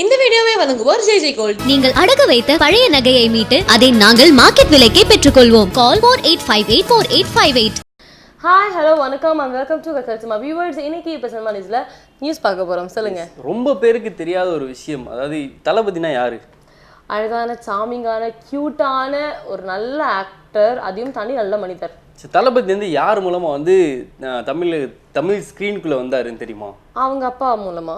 இந்த வீடியோவை வழங்குவோர் ஜெய் ஜெய் கோல்ட். நீங்கள் அடகு வைத்த பழைய நகையை மீட்டு அதை நாங்கள் மார்க்கெட் விலைக்கே பெற்றுக்கொள்வோம். Call four eight five eight four eight five eight hi hello வணக்கம் அண்ட் வெல்கம் டு கல்ச்சமா வியூவர்ஸ் இன்னைக்கு இப்போ சினிமா நியூஸ்ல நியூஸ் பார்க்க போறோம். சொல்லுங்க. ரொம்ப பேருக்கு தெரியாத ஒரு விஷயம். அதாவது தளபதினா யாரு? அழகான சாமிங்கான கியூட்டான ஒரு நல்ல ஆக்டர் அதையும் தாண்டி நல்ல மனிதர். தளபதி வந்து யார் மூலமா வந்து தமிழ் தமிழ் ஸ்க்ரீனுக்குள்ள வந்தாருன்னு தெரியுமா? அவங்க அப்பா மூலமா.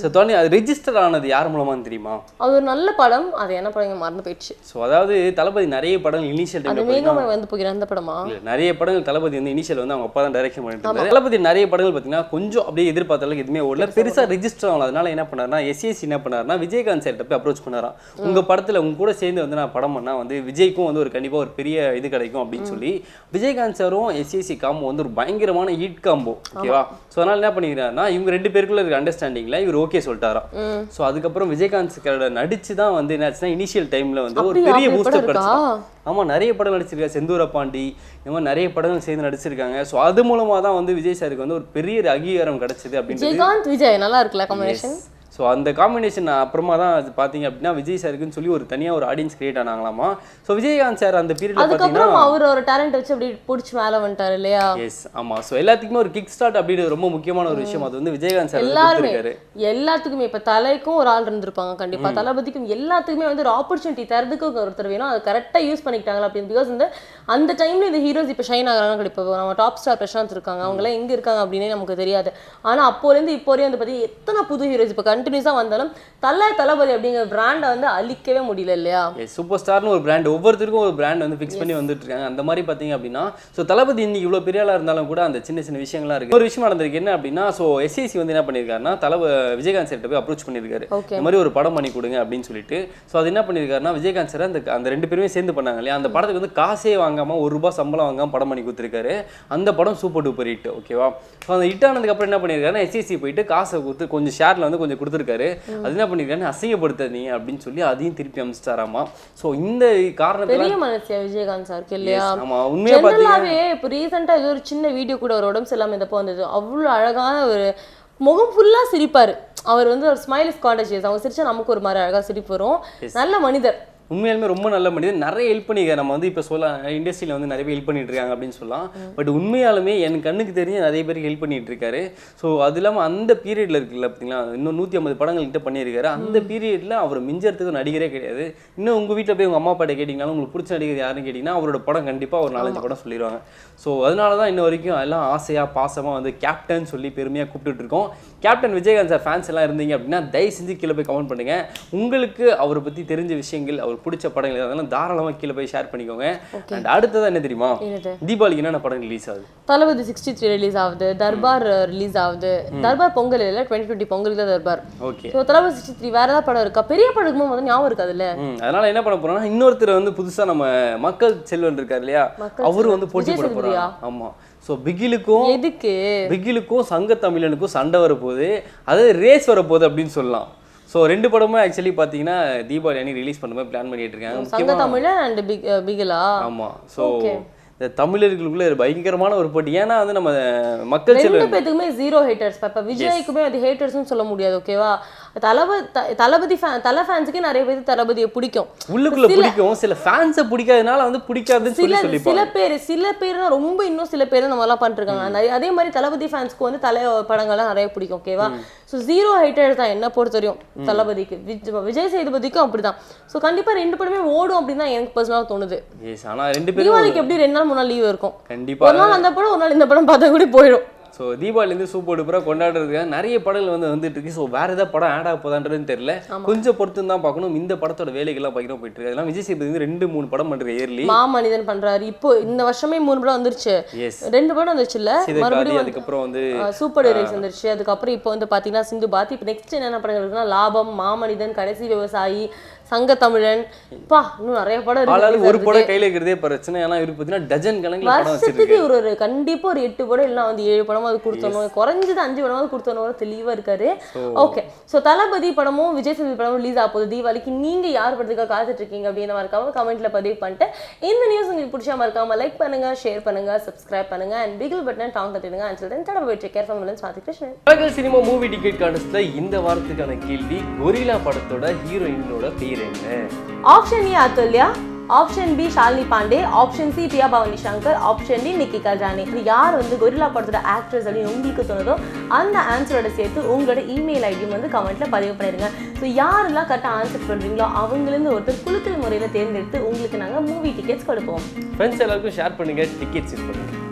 ஸோ தோனி அது ரெஜிஸ்டர் ஆனது யார் மூலமான்னு தெரியுமா? அது ஒரு நல்ல படம். அது என்ன படம்? மறந்து போயிடுச்சு. ஸோ அதாவது தளபதி நிறைய படங்கள் இனிஷியல் அது வந்து போகிற அந்த படமா? நிறைய படங்கள் தளபதி வந்து இனிஷியல் வந்து அவங்க அப்பா தான் டைரக்ஷன் பண்ணிட்டு இருந்தாரு. தளபதி நிறைய படங்கள் பார்த்தீங்கன்னா கொஞ்சம் அப்படியே எதிர்பார்த்த அளவுக்கு எதுவுமே ஓடல. பெருசா ரெஜிஸ்டர் ஆகல. அதனால என்ன பண்ணாருன்னா எஸ்எஸ்சி என்ன பண்ணாருன்னா விஜயகாந்த் சார்ட்ட போய் அப்ரோச் பண்ணாராம். உங்க படத்துல உங்க கூட சேர்ந்து வந்து நான் படம் பண்ணா வந்து விஜய்க்கும் வந்து ஒரு கண்டிப்பா ஒரு பெரிய இது கிடைக்கும் அப்படின்னு சொல்லி விஜயகாந்த் சாரும் எஸ்எஸ்சி காம்போ வந்து ஒரு பயங்கரமான ஹீட் காம்போ ஓகேவா ஸோ அதனால என்ன பண்ணிக்கிறாருன்னா இவங்க ரெண்டு பேருக்குள்ள இருக்க அண்டர்ஸ்டாண்டிங்ல இவர் ஓகே சொல்லிட்டாராம் ஸோ அதுக்கப்புறம் விஜயகாந்த் சாரோட நடிச்சு தான் வந்து என்னாச்சுன்னா இனிஷியல் டைம்ல வந்து ஒரு? பெரிய அப்படி பூஸ்டப் படம் இருக்கா? கிடைச்சு ஆமா நிறைய படம் நடிச்சிருக்காரு செந்தூர பாண்டி இந்த மாதிரி நிறைய படங்கள் சேர்ந்து நடிச்சிருக்காங்க. ஸோ அது மூலமா தான் வந்து விஜய் சாருக்கு வந்து ஒரு பெரிய அங்கீகாரம் கிடைச்சது விஜயகாந்த் விஜய் நல்லா இருக்குல்ல காம்பினேஷன் ஸோ அந்த காம்பினேஷன் அப்புறமா தான் அது பார்த்தீங்க அப்படின்னா விஜய் சாருக்குன்னு சொல்லி ஒரு தனியா ஒரு ஆடியன்ஸ் கிரியேட் ஆனாங்களாமா? ஸோ விஜயகாந்த் சார் அந்த பார்த்தீங்கன்னா அதுக்கப்புறம் அவர் ஒரு டேலண்ட் வச்சு அப்படி பிடிச்சி மேல வந்துட்டாரு இல்லையா? எஸ் ஆமா. ஸோ எல்லாத்துக்குமே ஒரு கிக் ஸ்டார்ட் அப்படின்றது ரொம்ப முக்கியமான ஒரு விஷயம். அது வந்து விஜயகாந்த் சார் எல்லாருமே எல்லாத்துக்குமே இப்ப தலைக்கும் ஒரு ஆள் இருந்திருப்பாங்க கண்டிப்பா. தளபதிக்கும் எல்லாத்துக்குமே வந்து ஒரு ஆப்பர்ச்சுனிட்டி தரதுக்கு ஒருத்தர் வேணும். அது கரெக்டா யூஸ் பண்ணிக்கிட்டாங்களா அப்படின்னு? பிகாஸ் வந்து அந்த டைம்ல இந்த ஹீரோஸ் இப்ப ஷைன் ஆகுறாங்க கண்டிப்பா. நம்ம டாப் ஸ்டார் பிரசாந்த் இருக்காங்க. அவங்க எல்லாம் எங்க இருக்காங்க அப்படின்னே நமக்கு தெரியாது. ஆனா அப்போல இருந்து இப்போ வரையும் வந்து பாத்தீங்க எத்தனை புது ஹீரோஸ் இப்ப கண்டினியூஸா வந்தாலும் தலை தளபதி அப்படிங்கிற பிராண்டை வந்து அழிக்கவே முடியல இல்லையா? சூப்பர் ஸ்டார்னு ஒரு பிராண்ட் ஒவ்வொருத்தருக்கும் ஒரு பிராண்ட் வந்து ஃபிக்ஸ் பண்ணி வந்துட்டு இருக்காங்க அந்த மாதிரி பார்த்தீங்க அப்படின்னா ஸோ தளபதி இன்னைக்கு இவ்வளோ பெரிய ஆளா இருந்தாலும் கூட அந்த சின்ன சின்ன விஷயங்கள்லாம் இருக்கு. ஒரு விஷயம் நடந்திருக்கு. என்ன அப்படின்னா ஸோ எஸ்ஏசி வந்து என்ன பண்ணியிருக்காருன்னா தலவ விஜயகாந்த் சார்ட்ட போய் அப்ரோச் பண்ணியிருக்காரு. இந்த மாதிரி ஒரு படம் பண்ணி கொடுங்க அப்படின்னு சொல்லிட்டு. ஸோ அது என்ன பண்ணியிருக்காருன்னா விஜயகாந்த் சார் அந்த அந்த ரெண்டு பேருமே சேர்ந்து பண்ணாங்க இல்லையா? அந்த படத்துக்கு வந்து காசே வாங்காம ஒரு ரூபாய் சம்பளம் வாங்காம படம் பண்ணி கொடுத்துருக்காரு. அந்த படம் சூப்பர் டூப்பர் ஹிட் ஓகேவா ஸோ அந்த ஹிட் ஆனதுக்கு அப்புறம் என்ன பண்ணியிருக்காருன்னா எஸ்எஸ்சி போயிட்டு காசை கொடுத்து கொஞ்சம் ஷேர்ல வந்து கொஞ்சம் கொடுத்துருக்காரு. அது என்ன பண்ணியிருக்காருன்னு அசிங்கப்படுத்தாதீங்க அப்படின்னு சொல்லி அதையும் திருப்பி அமிச்சிட்டாராமா. ஸோ இந்த காரணத்துல மனசியா விஜயகாந்த் சாருக்கு இல்லையா? ஆமா உண்மையா இப்போ ரீசெண்டாக ஏதோ ஒரு சின்ன வீடியோ கூட ஒரு உடம்பு சரியில்லாம இருந்தப்போ வந்தது. அவ்வளோ அழகான ஒரு முகம் ஃபுல்லா சிரிப்பாரு. அவர் வந்து ஒரு ஸ்மைல் இஸ் காண்டஜியஸ் அவங்க சிரிச்சா நமக்கு ஒரு மாதிரி அழகா சிரிப்பு வரும். நல்ல மனிதர். உண்மையாலுமே ரொம்ப நல்ல மனிதன். நிறைய ஹெல்ப் பண்ணியிருக்காரு. நம்ம வந்து இப்போ சொல்ல இண்டஸ்ட்ரியில் வந்து நிறைய ஹெல்ப் பண்ணிட்டு இருக்காங்க அப்படின்னு சொல்லலாம். பட் உண்மையாலுமே என் கண்ணுக்கு தெரிஞ்சு நிறைய பேருக்கு ஹெல்ப் பண்ணிட்டு இருக்காரு. ஸோ அது இல்லாமல் அந்த பீரியட்ல இருக்குல்ல பார்த்தீங்களா இன்னும் நூற்றி ஐம்பது படங்கள் கிட்ட பண்ணியிருக்காரு. அந்த பீரியட்ல அவர் மிஞ்சறதுக்கு நடிகரே கிடையாது. இன்னும் உங்கள் வீட்டில் போய் உங்கள் அம்மா அப்பாட்ட கேட்டிங்கனாலும் உங்களுக்கு பிடிச்ச நடிகர் யாருன்னு கேட்டிங்கன்னா அவரோட படம் கண்டிப்பாக ஒரு நாலஞ்சு படம் சொல்லிடுவாங்க ஸோ அதனால தான் இன்ன வரைக்கும் எல்லாம் ஆசையாக பாசமாக வந்து கேப்டன் சொல்லி பெருமையாக கூப்பிட்டுட்டு இருக்கோம். கேப்டன் விஜயகாந்த் சார் ஃபேன்ஸ் எல்லாம் இருந்தீங்க அப்படின்னா தயவு செஞ்சு கீழே போய் கமெண்ட் பண்ணுங்க. உங்களுக்கு அவரை பற்றி தெரிஞ்ச விஷயங்கள் அவர் பிடிச்ச படங்கள் அதெல்லாம் தாராளமாக கீழே போய் ஷேர் பண்ணிக்கோங்க. அண்ட் அடுத்ததான் என்ன தெரியுமா? தீபாவளிக்கு என்னென்ன படம் ரிலீஸ் ஆகுது? தளபதி சிக்ஸ்டி த்ரீ ரிலீஸ் ஆகுது தர்பார் ரிலீஸ் ஆகுது. தர்பார் பொங்கல் இல்லை டுவெண்ட்டி டுவெண்ட்டி பொங்கல் தான் Darbar. Okay so Thalapathy sixty three வேற ஏதாவது படம் இருக்கா? பெரிய படம் வந்து ஞாபகம் இருக்காதுல்ல? ம். அதனால என்ன பண்ண போறோம்னா இன்னொருத்தர் வந்து புதுசா நம்ம மக்கள் செல்வன் இருக்கார் இல்லையா? அவரு வந்து போட்டி போட போறாங்க ஆமா. ஸோ பிகிலுக்கும் எதுக்கு? பிகிலுக்கும் சங்க தமிழனுக்கும் சண்டை வரப்போகுது. அதாவது ரேஸ் வரப்போகுது அப்படின்னு சொல்லலாம். ஸோ ரெண்டு படமும் ஆக்சுவலி பார்த்தீங்கன்னா தீபாவளி அன்னைக்கு ரிலீஸ் பண்ண மாதிரி பிளான் பண்ணிட்டு இருக்காங்க சங்க தமிழன் அண்ட் பிக் பிகிலா ஆமா. ஸோ இந்த தமிழர்களுக்குள்ள ஒரு பயங்கரமான ஒரு போட்டி. ஏன்னா வந்து நம்ம மக்கள் ரெண்டு பேத்துக்குமே ஜீரோ ஹேட்டர்ஸ் இப்போ விஜய்க்குமே அது ஹேட்டர்ஸ்னு சொல்ல முடியாது ஓகேவா தளபதி தளபதி தலை ஃபேன்ஸுக்கே நிறைய பேருக்கு தளபதியை பிடிக்கும். உள்ளுக்குள்ள பிடிக்கும். சில ஃபேன்ஸை பிடிக்காதனால வந்து பிடிக்காதுன்னு சொல்லி சில சில பேர் சில பேர்னா ரொம்ப இன்னும் சில பேர் நம்ம எல்லாம் பண்ணிருக்காங்க. அதே மாதிரி தளபதி ஃபேன்ஸ்க்கு வந்து தலை படங்கள்லாம் நிறைய பிடிக்கும் ஓகேவா ஸோ ஜீரோ ஹைட்டர்ஸ் தான் என்ன பொறுத்த வரையும் தளபதிக்கு. விஜ்- விஜய் சேதுபதிக்கும் அப்படிதான். ஸோ கண்டிப்பா ரெண்டு படமே ஓடும் அப்படின்னு தான் எனக்கு பர்சனலாக தோணுது. எஸ் ஆனா ரெண்டு பேரும் எப்படி ரெண்டு நாள் மூணு நாள் லீவ் இருக்கும்? கண்டிப்பா. ஒரு நாள் அந்த படம் ஒரு நாள் இந்த படம் பார்த்தா கூட போயிடும். ஸோ தீபாவளிலேருந்து சூப்பர் டூப்பராக கொண்டாடுறதுக்கு நிறைய படங்கள் வந்து வந்துட்டு இருக்கு. ஸோ வேற ஏதாவது படம் ஆட் ஆக போதான்றதுன்னு தெரியல. கொஞ்சம் பொறுத்து தான் பார்க்கணும். இந்த படத்தோட வேலைகள்லாம் பயங்கரம் போயிட்டு இருக்கு. அதெல்லாம் விஜய் சேதுபதி வந்து ரெண்டு மூணு படம் பண்ற இயர்லி மாமனிதன் பண்றாரு. இப்போ இந்த வருஷமே மூணு படம் வந்துருச்சு. ரெண்டு படம் வந்துருச்சு இல்ல? மறுபடியும் அதுக்கப்புறம் வந்து சூப்பர் ஹீரோஸ் வந்துருச்சு. அதுக்கப்புறம் இப்போ வந்து பாத்தீங்கன்னா சிந்து பாத்தி. இப்போ நெக்ஸ்ட் என்னென்ன படங்கள் இருக்குன்னா லாபம் மாமனிதன் கடைசி விவசாயி சங்க தமிழன் பா இன்னும் நிறைய படம் இருக்கு. ஒரு. படம் கையில இருக்கிறதே பிரச்சனை. ஏன்னா இவருக்கு பார்த்தீங்கன்னா டஜன் கணக்கில் படம் வருஷத்துக்கு ஒரு ஒரு கண்டிப்பா ஒரு எட்டு படம் இல்லைனா வந்து ஏழு படமாவது கொடுத்தணும் குறைஞ்சது அஞ்சு படமாவது கொடுத்தணும் தெளிவா இருக்காரு. ஓகே சோ தளபதி படமும் விஜய் சேதுபதி படமும் ரிலீஸ் ஆக போகுது. தீபாவளிக்கு நீங்க யார் படத்துக்காக காத்துட்டு இருக்கீங்க அப்படின்னு மறக்காம கமெண்ட்ல பதிவு பண்ணிட்டு இந்த நியூஸ் உங்களுக்கு பிடிச்சா மறக்காம லைக் பண்ணுங்க ஷேர் பண்ணுங்க சப்ஸ்கிரைப் பண்ணுங்க அண்ட் பிகில் பட்டன் டாங் தட்டிடுங்க அண்ட் சொல்லிட்டு தடவை போயிட்டு கேர் ஃபேமிலி சாதி கிருஷ்ணன். உலக சினிமா மூவி டிக்கெட் கான்டெஸ்ட்ல இந்த வாரத்துக்கான கேள்வி கொரில்லா படத்தோட ஹீரோயினோட பேர். என்ன option A Athulya option B Shalini Pandey option C Priya Bhavani Shankar option D நிக்கிகா ஜானி இது யார் வந்து கொரில்லா படத்தோட ஆக்ட்ரஸ் அப்படின்னு உங்களுக்கு தோணுதோ அந்த ஆன்சரோட சேர்த்து உங்களோட இமெயில் ஐடியும் வந்து கமெண்ட்ல பதிவு பண்ணிருங்க ஸோ யாரெல்லாம் கரெக்டாக ஆன்சர் பண்றீங்களோ அவங்களிருந்து ஒருத்தர் குலுக்கல் முறையில் தேர்ந்தெடுத்து உங்களுக்கு நாங்கள் மூவி டிக்கெட்ஸ் கொடுப்போம். ஃப்ரெண்ட்ஸ் எல்லாருக்கும் ஷேர் பண்ணுங்க டிக்கெட்ஸ் பண்ணுங்க.